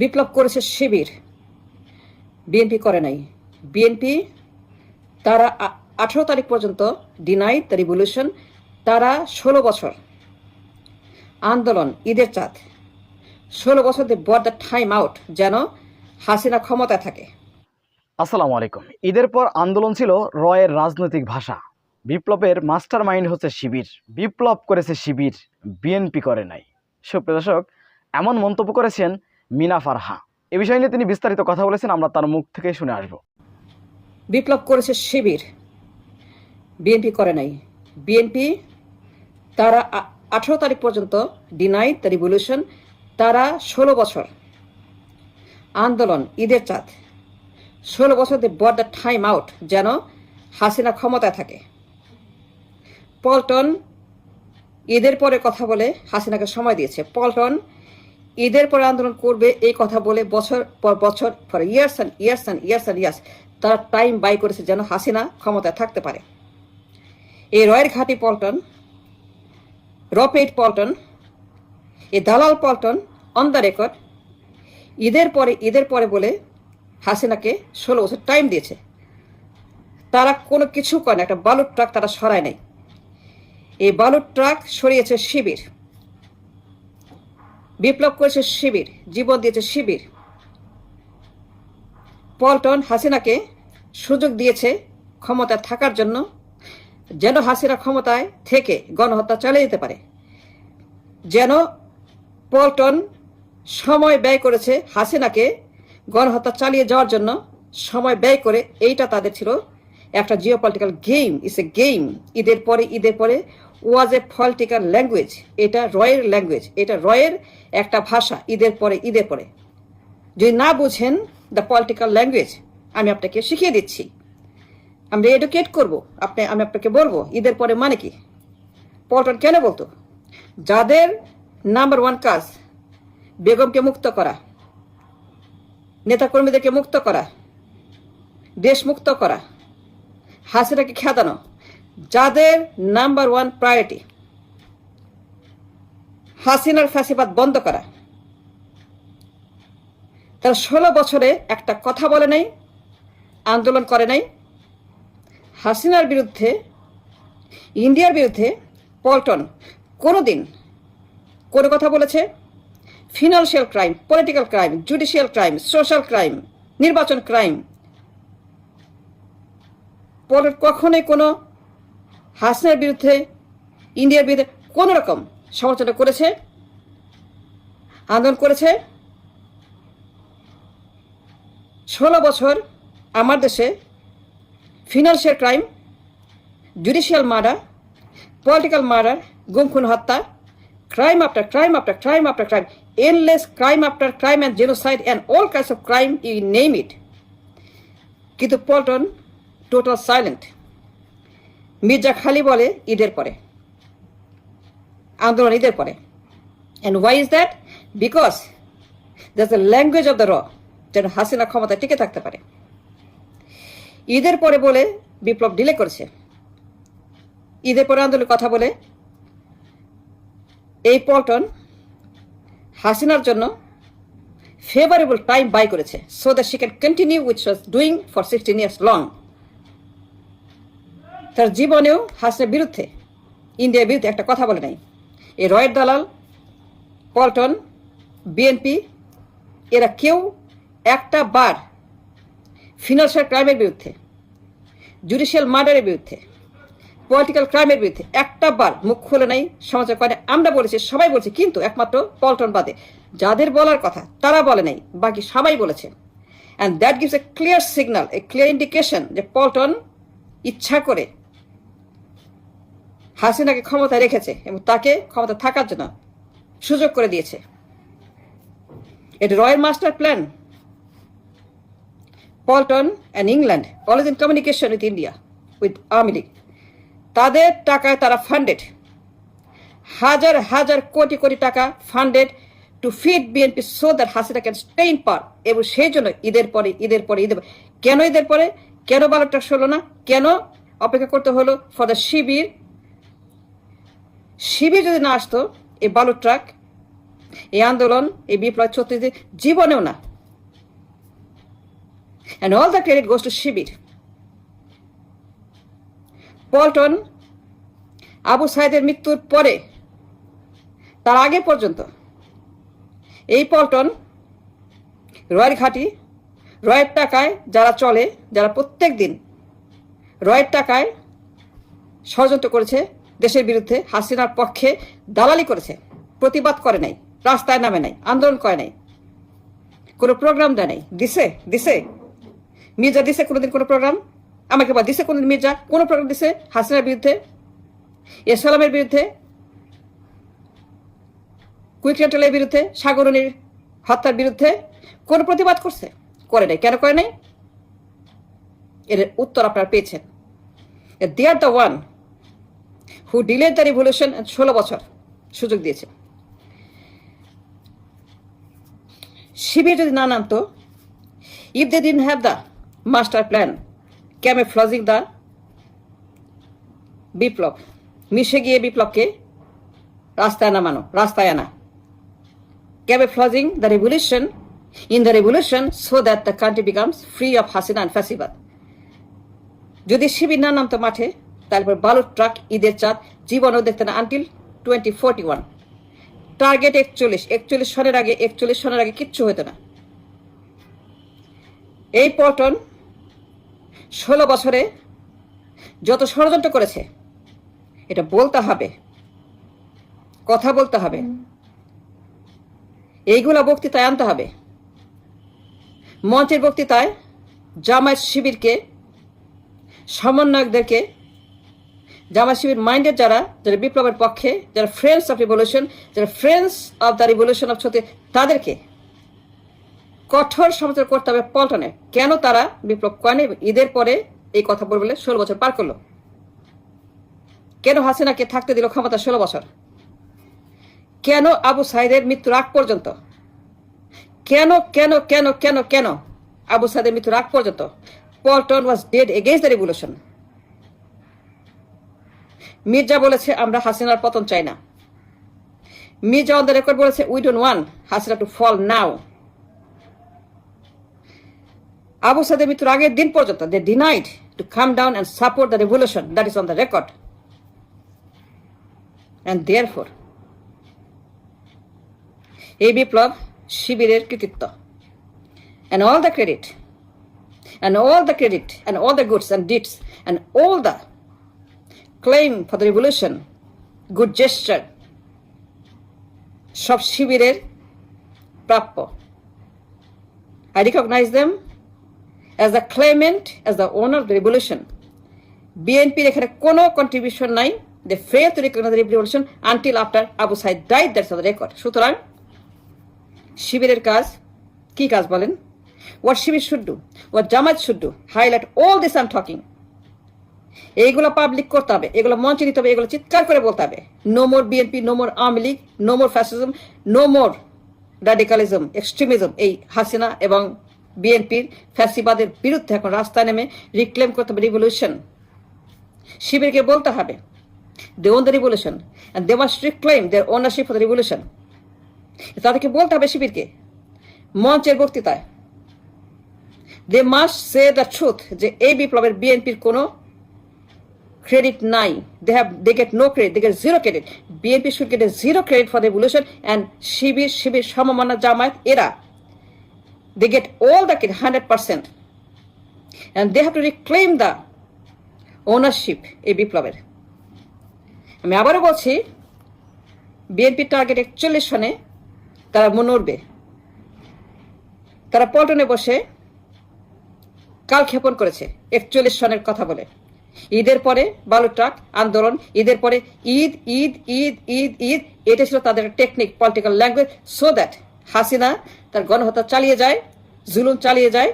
বিপ্লব করেছে শিবির। বিএনপি করে নাই। বিএনপি তারা আঠারো তারিখ পর্যন্ত ডিনাইড দ্য রিভলিউশন তারা ষোলো বছর আন্দোলন, ঈদের চাঁদ। ষোলো বছর they bought the time out যেন হাসিনা ক্ষমতায় থাকে। আসসালামু আলাইকুম। ঈদের পর আন্দোলন ছিল রয়ের রাজনৈতিক ভাষা। বিপ্লবের মাস্টার মাইন্ড হচ্ছে শিবির। বিপ্লব করেছে শিবির। বিএনপি করে নাই। সুপ্রিয় দর্শক, এমন মন্তব্য করেছেন মিনা ফারহা। এ বিষয় নিয়ে তিনি বিস্তারিত কথা বলেছেন, আমরা তার মুখ থেকে শুনে আসব। বিপ্লব করেছে শিবির। বিএনপি করে নাই। বিএনপি, তারা আঠারো তারিখ পর্যন্ত ডিনাইড দ্য রিভলিউশন তারা ষোলো বছর আন্দোলন, ঈদের চাঁদ। ষোলো বছর they bought the time out যেন হাসিনা ক্ষমতায় থাকে। পল্টন ঈদের পরে কথা বলে হাসিনাকে সময় দিয়েছে। পল্টন ঈদের পরে আন্দোলন করবে, এই কথা বলে বছর পর বছর for years and years and years and years তারা টাইম বাই করেছে যেন হাসিনা ক্ষমতায় থাকতে পারে। এই রয়ের ঘাটি পল্টন, রপেট পল্টন, এই দালাল পল্টন অন দ্য রেকর্ড ঈদের পরে ঈদের পরে বলে হাসিনাকে ষোলো বছর টাইম দিয়েছে। তারা কোনো কিছু করে না, একটা বালুর ট্রাক তারা সরায় নাই। এই বালুর ট্রাক সরিয়েছে শিবির। বিপ্লব করেছে শিবির, জীবন দিয়েছে শিবির। পল্টন হাসিনাকে সুযোগ দিয়েছে ক্ষমতায় থাকার জন্য, যেন হাসিনা ক্ষমতায় থেকে গণহত্যা চালিয়ে যেতে পারে। যেন পল্টন সময় ব্যয় করেছে হাসিনাকে গণহত্যা চালিয়ে যাওয়ার জন্য, সময় ব্যয় করে এইটা তাদের ছিল একটা geo political game is a game ঈদের পরে ঈদের পরে ওয়াজ এ পলিটিক্যাল ল্যাঙ্গুয়েজ এটা রয়ের ল্যাঙ্গুয়েজ এটা রয়ের একটা ভাষা, ঈদের পরে ঈদের পরে। যদি না বুঝেন দ্য পলিটিক্যাল ল্যাঙ্গুয়েজ আমি আপনাকে শিখিয়ে দিচ্ছি। আমরা এডুকেট করব। আপনি, আমি আপনাকে বলব, ঈদের পরে মানে কি? পল্টন কেন বলতো? যাদের নাম্বার ওয়ান কাজ, বেগমকে মুক্ত করা, নেতাকর্মীদেরকে মুক্ত করা দেশ মুক্ত করা, হাসিনাকে খেদানো যাদের নাম্বার ওয়ান প্রায়োরিটি, হাসিনার ফাঁসিবাদ বন্ধ করা। তারা ষোলো বছরে একটা কথা বলে নাই, আন্দোলন করে নাই। হাসিনার বিরুদ্ধে, ইন্ডিয়ার বিরুদ্ধে পল্টন কোনো দিন কোনো কথা বলেছে। Financial crime, political crime, judicial crime, social crime, নির্বাচন ক্রাইম। কখনোই কোনো হাসিনার বিরুদ্ধে ইন্ডিয়ার বিরুদ্ধে কোনো রকম সমালোচনা করেছে আন্দোলন করেছে ষোলো বছর আমার দেশে financial crime judicial murder political murder গুমখুন হত্যা crime after crime after crime after crime, endless crime after crime and genocide and all kinds of crime, you name it. কিন্তু পল্টন টোটাল সাইলেন্ট মির্জা খালি বলে ঈদের পরে। আন্দোলন ঈদের পরে। And why is that because that's the language of the র যেন হাসিনা ক্ষমতায় টিকে থাকতে পারে। ঈদের পরে বলে বিপ্লব ডিলে করেছে। ঈদের পরে আন্দোলনের কথা বলে এই পল্টন হাসিনার জন্য ফেভারেবল টাইম বাই করেছে। So that she can continue which was doing for sixteen years long তার জীবনেও হাসিনার বিরুদ্ধে ইন্ডিয়ার বিরুদ্ধে একটা কথা বলে নাই। এই রয়ের দালাল, পল্টন, বিএনপি, এরা কেউ একটা বার ফিনান্সিয়াল ক্রাইমের বিরুদ্ধে, জুডিশিয়াল মার্ডারের বিরুদ্ধে, পলিটিক্যাল ক্রাইমের বিরুদ্ধে একটা বার মুখ খুলে নাই, সমাজের করে আমরা বলেছি, সবাই বলছে, কিন্তু একমাত্র পল্টন বাদে। যাদের বলার কথা তারা বলে নাই, বাকি সবাই বলেছে। And that gives a clear signal a clear indication যে পল্টন ইচ্ছা করে হাসিনাকে ক্ষমতায় রেখেছে এবং তাকে ক্ষমতা থাকার জন্য সুযোগ করে দিয়েছে। এটা royal master plan. Paltan and England always in communication with India, with Awami League. তাদের টাকায় তারা ফান্ডেড হাজার হাজার কোটি কোটি টাকা funded to feed BNP so that Hasina can stay in power এবং সেই জন্য ঈদের পরে ঈদের পরে, ঈদের কেন ঈদের পরে? কেন বালকটা হলো না? কেন অপেক্ষা করতে হলো? ফর দ্য শিবির শিবির যদি না আসতো এই বালু ট্রাক এই আন্দোলন এই বিপ্লব ছত্রিশ জীবনেও না। And all the credit goes to Shibir. Paltan, Abu সাইদের মৃত্যুর পরে, তার আগে পর্যন্ত, এই পল্টন রয়ের ঘাটি রয়ের টাকায় যারা চলে, যারা প্রত্যেক দিন রয়ের টাকায় ষড়যন্ত্র করেছে দেশের বিরুদ্ধে হাসিনার পক্ষে দালালি করেছে, প্রতিবাদ করে নাই, রাস্তায় নামে নাই, আন্দোলন করে নাই, কোনো প্রোগ্রাম দেয় নাই। দিছে দিছে। মির্জা দিছে কোনোদিন কোনো প্রোগ্রাম আমাকে বা দিছে কোনোদিন মির্জা, কোনো প্রোগ্রাম দিছে? হাসিনার বিরুদ্ধে? এসালামের বিরুদ্ধে? কুইকেন্টেলের বিরুদ্ধে? সাগরণীর হত্যার বিরুদ্ধে? কোন প্রতিবাদ করছে? করে নাই। কেন করে নাই? এর উত্তর আপনারা পেয়েছেন। They are the one who delayed the revolution ষোলো বছর সুযোগ দিয়েছে শিবির যদি না নামতো if they didn't have the master plan camouflaging the বিপ্লব, মিশে গিয়ে বিপ্লবকে রাস্তায় নামানো, রাস্তায় আনা camouflaging the revolution in the revolution so that the country becomes free of Hasina and Fasibad. যদি শিবির না নামতো মাঠে তারপর বালুর ট্রাক ঈদের চাঁদ জীবনও দেখতে না until twenty forty one target একচল্লিশ একচল্লিশ সনের আগে একচল্লিশ সনের আগে কিচ্ছু হতো না। এই পল্টন ষোলো বছরে যত ষড়যন্ত্র করেছে এটা বলতে হবে কথা বলতে হবে। এইগুলো বক্তৃতায় আনতে হবে। মঞ্চের বক্তৃতায় জামায়াত শিবিরকে সমন্বয়কদেরকে জামায়াত শিবির মাইন্ডেড যারা যারা বিপ্লবের পক্ষে, যারা ফ্রেন্ডস অফ রিভলিউশন যারা friends of the revolution of ছত্রিশ তাদেরকে কঠোর সমালোচনা করতে হবে পল্টনে। কেন তারা বিপ্লব করেনি? ঈদের পরে এই কথা বলবে ষোলো বছর পার করল। কেন হাসিনাকে থাকতে দিল ক্ষমতা ষোলো বছর? কেন আবু সাইদের মৃত্যুর আগ পর্যন্ত? কেন কেন কেন কেন কেন আবু সাইদের মৃত্যুর আগ পর্যন্ত? Paltan was dead against the revolution Mirza বলেছে, আমরা হাসিনার পতন চাই না। মির্জা অন দ্য রেকর্ড বলেছে we don't want Hasina to fall now Abu সাইদের মৃত্যুর আগের দিন পর্যন্ত they denied to come down and support the revolution that is on the record and therefore এই বিপ্লব শিবিরের কৃতিত্ব। And all the credit and all the credit and all the goods and deeds, and all the claim for the revolution. Good gesture সব শিবিরের প্রাপ্য। I recognize them as the claimant, as the owner of the revolution. বিএনপির এখানে কোনো contribution নাই। They fail to recognize the revolution until after Abu Said died that's the record সুতরাং শিবিরের কাজ কি কাজ বলেন? What Shibir should do what Jamaat should do highlight all this I'm talking এইগুলো পাবলিক করতে হবে, এগুলো মঞ্চে দিতে হবে, এগুলো চিৎকার করে বলতে হবে। No more BNP no more Awami League no more fascism no more radicalism extremism এই হাসিনা এবং বিএনপির ফ্যাসিবাদের বিরুদ্ধে এখন রাস্তায় নেমে রিক্লেম করতে হবে রিভলিউশন শিবিরকে বলতে হবে they own the revolution they must reclaim their ownership for the revolution তাদেরকে বলতে হবে শিবিরকে, মঞ্চের বক্তৃতায় they must say the truth যে এই বিপ্লবের বিএনপির কোনো নাই। They have they get no credit they get zero credit BNP should get a zero credit for the revolution and Shibir Shibir সমমানা Jamaat এরা they get all the credit hundred percent and they have to reclaim the ownership এই বিপ্লবের আমি আবারও বলছি বিএনপির target একচল্লিশ সনে তারা মনড়বে তারা পল্টনে বসে কাল ক্ষেপণ করেছে, একচল্লিশ সনের কথা বলে। ঈদের পরে বালু ট্রাক আন্দোলন ঈদের পরে ঈদ ঈদ ঈদ ঈদ ঈদ এটা ছিল তাদের technique political language so that Hasina তার গণহত্যা চালিয়ে যায় জুলুম চালিয়ে যায়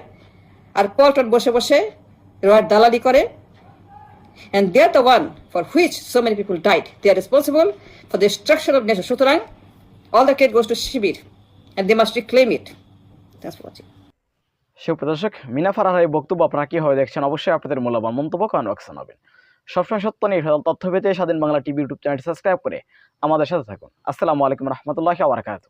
আর পল্টন বসে বসে রয়ের দালালি করে and they are the one for which so many people died. They are responsible for the destruction of nation. সুতরাং credit goes to Shibir and they must reclaim it. Thanks for watching. সুপ্রদর্শক Mina এই বক্তব্য আপনারা কীভাবে দেখছেন? অবশ্যই আপনাদের মূল্যবান মন্তব্য কমেন্ট বক্সে জানাবেন। সবসময় সত্য নির্ভর তথ্য পেতে স্বাধীন বাংলা টিভি ইউটিউব চ্যানেলটি সাবস্ক্রাইব করে আমাদের সাথে থাকুন। আসসালামু আলাইকুম রহমতুল্লাহ আবরকাত